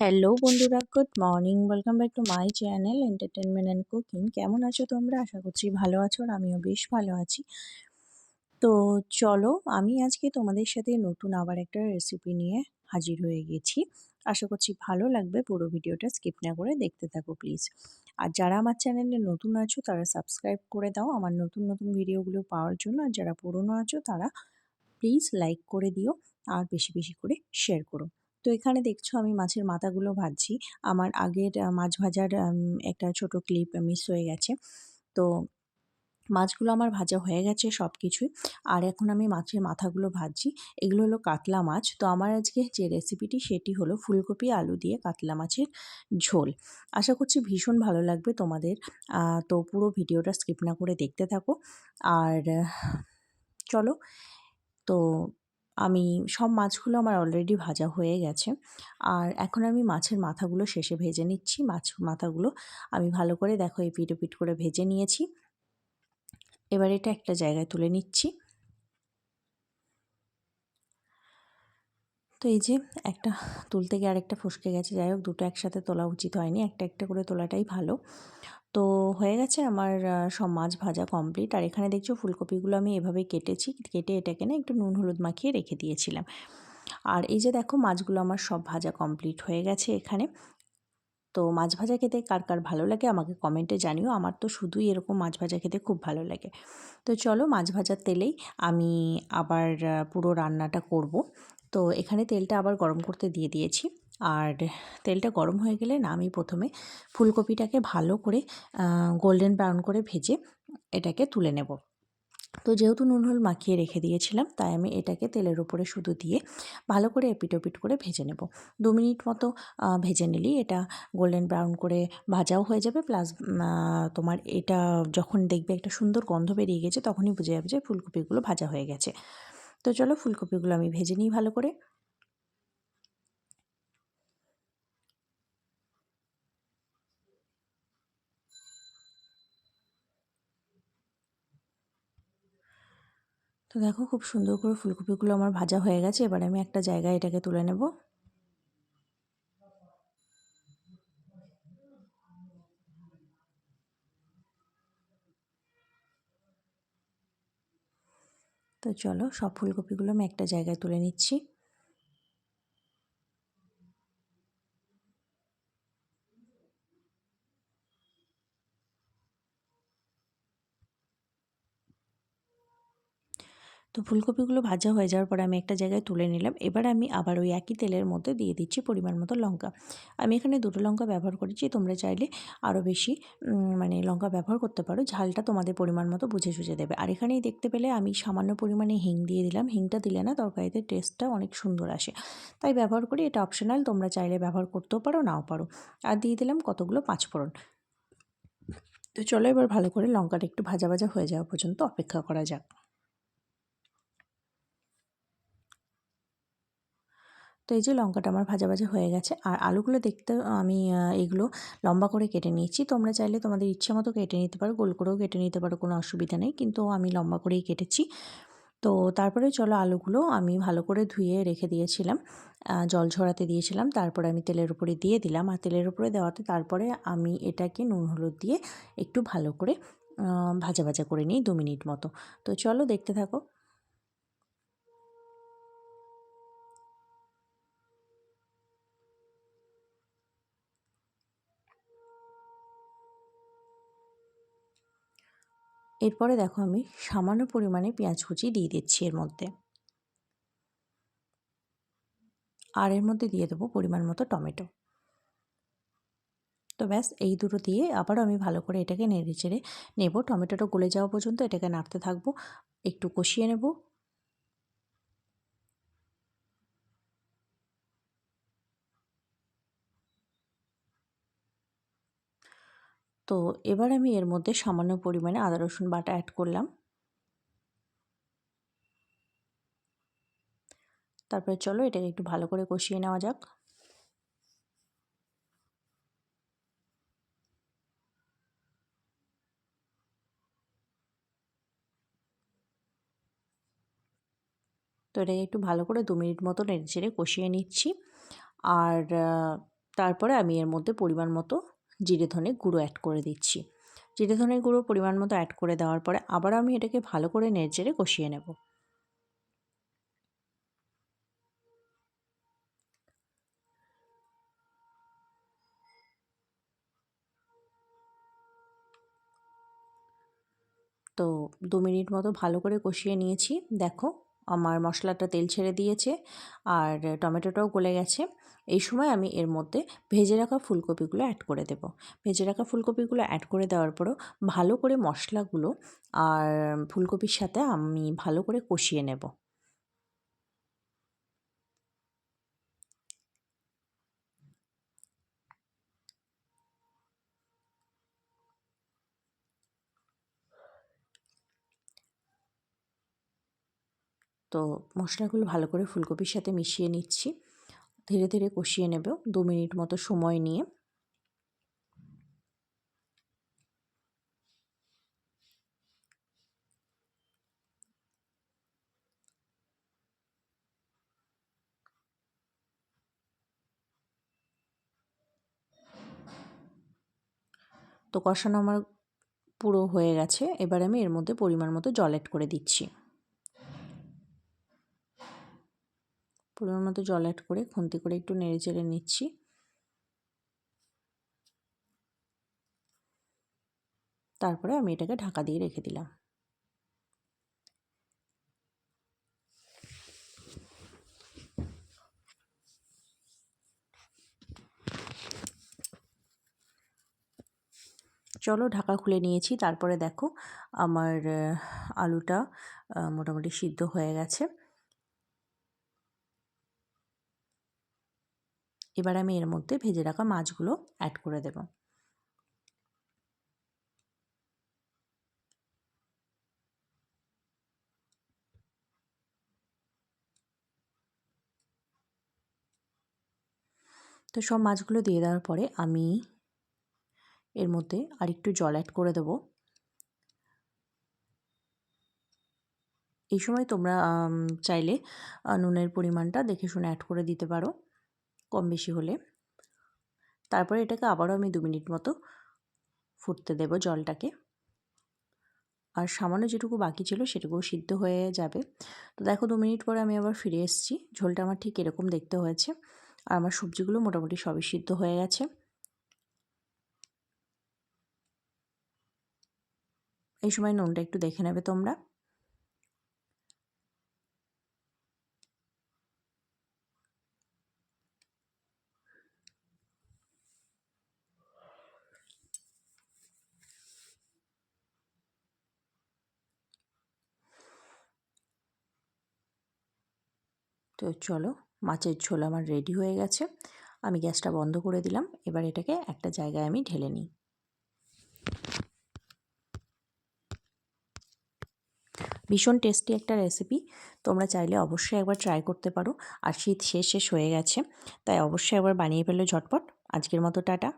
Hello বন্ধুরা, good morning. Welcome back to my channel entertainment and cooking. কেমন আছো তোমরা? আশা করছি ভালো আছো আর আমিও বেশ ভালো আছি। তো চলো, আমি আজকে তোমাদের সাথে নতুন আবার একটা রেসিপি নিয়ে হাজির হয়ে গেছি। আশা করছি ভালো লাগবে, পুরো ভিডিওটা স্কিপ না করে দেখতে থাকো প্লিজ আর যারা আমার চ্যানেলে নতুন আছো, তারা সাবস্ক্রাইব করে দাও আমার নতুন নতুন ভিডিওগুলো পাওয়ার জন্য। আর যারা পুরনো আছো, তারা প্লিজ লাইক করে দিও আর বেশি বেশি করে শেয়ার করো। তো এখানে দেখছ আমি মাছের মাথাগুলো ভাজছি। আমার আগের মাছ ভাজার একটা ছোট ক্লিপ মিস হয়ে গেছে। তো মাছগুলো আমার ভাজা হয়ে গেছে সব কিছুই আর এখন আমি মাছের মাথাগুলো ভাজছি। এগুলো হলো কাতলা মাছ। তো আমার আজকে যে রেসিপিটি সেটি হলো ফুলকপি, আলু দিয়ে কাতলা মাছের ঝোল। আশা করছি ভীষণ ভালো লাগবে তোমাদের। তো পুরো ভিডিওটা স্কিপ না করে দেখতে থাকো। আর, চলো। তো আমি সব মাছগুলো আমার অলরেডি ভাজা হয়ে গেছে। আর এখন আমি মাছের মাথাগুলো শেষে ভেজে নিচ্ছি। মাছ মাথাগুলো আমি ভালো করে দেখো এই পিট পিট করে ভেজে নিয়েছি। এবার এটা একটা জায়গায় তুলে নিচ্ছি। তো এই যে একটা তুলতে গিয়ে আরেকটা ফসকে গেছে। যাই হোক, দুটো একসাথে তোলা উচিত হয়নি। একটা একটা করে তোলাটাই ভালো। তো হয়ে গেছে আমার সব মাছ ভাজা কমপ্লিট আর এখানে দেখছ ফুলকপিগুলো আমি এভাবে কেটেছি, কেটে এটাকে না একটু নুন হলুদ মাখিয়ে রেখে দিয়েছিলাম। আর এই যে দেখো মাছগুলো আমার সব ভাজা কমপ্লিট হয়ে গেছে এখানে। তো মাছ ভাজা খেতে কার কার ভালো লাগে আমাকে কমেন্টে জানিও। আমার তো শুধুই এরকম মাছ ভাজা খেতে খুব ভালো লাগে। তো চলো মাছ ভাজার তেলেই আমি আবার পুরো রান্নাটা করব। তো এখানে তেলটা আবার গরম করতে দিয়ে দিয়েছি। আর তেলটা গরম হয়ে গেলে না আমি প্রথমে ফুলকপিটাকে ভালো করে গোল্ডেন ব্রাউন করে ভেজে এটাকে তুলে নেব। তো যেহেতু নুন হল মাখিয়ে রেখে দিয়েছিলাম, তাই আমি এটাকে তেলের উপরে শুধু দিয়ে ভালো করে এপিটোপিট করে ভেজে নেব। দু মিনিট মতো ভেজে নিলেই এটা গোল্ডেন ব্রাউন করে ভাজাও হয়ে যাবে প্লাস তোমার এটা যখন দেখবে একটা সুন্দর গন্ধ বেরিয়ে গেছে, তখনই বুঝে যাবে যে ফুলকপিগুলো ভাজা হয়ে গেছে। তো চলো ফুলকপিগুলো আমি ভেজে নিই ভালো করে। দেখো খুব সুন্দর করে ফুলকপিগুলো আমার ভাজা হয়ে গেছে, এবার আমি একটা জায়গায় এটাকে তুলে নেব। তো চলো সব ফুলকপিগুলো আমি একটা জায়গায় তুলে নিচ্ছি। তো ফুলকপিগুলো ভাজা হয়ে যাওয়ার পর আমি একটা জায়গায় তুলে নিলাম। এবার আমি আবার ওই একই তেলের মধ্যে দিয়ে দিচ্ছি পরিমাণ মতো লঙ্কা। আমি এখানে দুটো লঙ্কা ব্যবহার করেছি, তোমরা চাইলে আরও বেশি মানে লঙ্কা ব্যবহার করতে পারো। ঝালটা তোমাদের পরিমাণ মতো বুঝে সুঝে দেবে। আর এখানেই দেখতে পেলে আমি সামান্য পরিমাণে হিং দিয়ে দিলাম। হিংটা দিলে না তরকারিতে টেস্টটা অনেক সুন্দর আসে। তাই ব্যবহার করি, এটা অপশনাল, তোমরা চাইলে ব্যবহার করতেও পারো, নাও পারো। আর দিয়ে দিলাম কতগুলো পাঁচফোড়ন। তো চলো এবার ভালো করে লঙ্কাটা একটু ভাজা ভাজা হয়ে যাওয়া পর্যন্ত অপেক্ষা করা যাক। তো এই যে লঙ্কাটা আমার ভাজা ভাজা হয়ে গেছে। আর আলুগুলো দেখতে আমি এগুলো লম্বা করে কেটে নিয়েছি। তোমরা চাইলে তোমাদের ইচ্ছে মতো কেটে নিতে পারো, গোল করেও কেটে নিতে পারো, কোনো অসুবিধা নেই। কিন্তু আমি লম্বা করেই কেটেছি। তো তারপরে চলো আলুগুলো আমি ভালো করে ধুয়ে রেখে দিয়েছিলাম। জল ঝরাতে দিয়েছিলাম। তারপরে আমি তেলের উপরে দিয়ে দিলাম। আর তেলের উপরে দেওয়াতে তারপরে আমি এটাকে নুন হলুদ দিয়ে একটু ভালো করে ভাজা ভাজা করে নিই দু মিনিট মতো। তো চলো দেখতে থাকো। এরপরে দেখো আমি সামান্য পরিমাণে পেঁয়াজ কুচি দিয়ে দিচ্ছি এর মধ্যে। আর এর মধ্যে দিয়ে দেবো পরিমাণ মতো টমেটো। তো ব্যাস, এই দুটো দিয়ে আবারও আমি ভালো করে এটাকে নেড়ে চেড়ে নেব। টমেটোটা গলে যাওয়া পর্যন্ত এটাকে নাড়তে থাকব। একটু কষিয়ে নেব। তো এবার আমি এর মধ্যে সামান্য পরিমাণে আদা, রসুন বাটা অ্যাড করলাম। তারপরে চলো এটাকে একটু ভালো করে কষিয়ে নেওয়া যাক। তো এটাকে একটু ভালো করে দু মিনিট মতো নেড়ে চেড়ে কষিয়ে নিচ্ছি। আর তারপরে আমি এর মধ্যে পরিমাণ মতো জিরে ধনে গুঁড়ো অ্যাড করে দিচ্ছি। জিরে ধনের গুঁড়ো পরিমাণ মতো অ্যাড করে দেওয়ার পরে আবার আমি এটাকে ভালো করে নেড়ে কষিয়ে নেব। তো দু মিনিট মতো ভালো করে কষিয়ে নিয়েছি। দেখো আমার মশলাটা তেল ছেড়ে দিয়েছে আর টমেটোটাও গলে গেছে। এই সময় আমি এর মধ্যে ভেজে রাখা ফুলকপিগুলো অ্যাড করে দেব। ভেজে রাখা ফুলকপিগুলো অ্যাড করে দেওয়ার পরও ভালো করে মশলাগুলো আর ফুলকপির সাথে আমি ভালো করে কষিয়ে নেব। তো মশলাগুলো ভালো করে ফুলকপির সাথে মিশিয়ে নিচ্ছি। ধীরে ধীরে কষিয়ে নেব দু মিনিট মতো সময় নিয়ে। তো কষানো আমার পুরো হয়ে গেছে। এবার আমি এর মধ্যে পরিমাণ মতো জল অ্যাড করে দিচ্ছি। পরিমাণ মতো জল অ্যাড করে খুন্তি করে একটু নেড়ে চেড়ে নিচ্ছি। তারপরে আমি এটাকে ঢাকা দিয়ে রেখে দিলাম। চলো ঢাকা খুলে নিয়েছি। তারপরে দেখো আমার আলুটা মোটামুটি সিদ্ধ হয়ে গেছে। এবার আমি এর মধ্যে ভেজে রাখা মাছগুলো অ্যাড করে দেব। তো সব মাছগুলো দিয়ে দেওয়ার পরে আমি এর মধ্যে আরেকটু জল অ্যাড করে দেবো। এই সময় তোমরা চাইলে নুনের পরিমাণটা দেখে শুনে অ্যাড করে দিতে পারো। কম বেশি হলে। তারপরে এটাকে আবারও আমি দু মিনিট মতো ফুটতে দেব জলটাকে। আর সামান্য যেটুকু বাকি ছিল সেটুকুও সিদ্ধ হয়ে যাবে। তো দেখো দু মিনিট পরে আমি আবার ফিরে এসেছি। ঝোলটা আমার ঠিক এরকম দেখতে হয়েছে। আর আমার সবজিগুলো মোটামুটি সবই সিদ্ধ হয়ে গেছে। এই সময় নুনটা একটু দেখে নেবে তোমরা। তো চলো, মাছের ঝোল আমার রেডি হয়ে গেছে। আমি গ্যাসটা বন্ধ করে দিলাম, এবার এটাকে একটা জায়গায় আমি ঢেলে নিই। ভীষণ টেস্টি একটা রেসিপি তোমরা চাইলে অবশ্যই একবার ট্রাই করতে পারো। আর শীত শেষ শেষ হয়ে গেছে, তাই অবশ্যই একবার বানিয়ে ফেলো ঝটপট। আজকের মতো টাটা।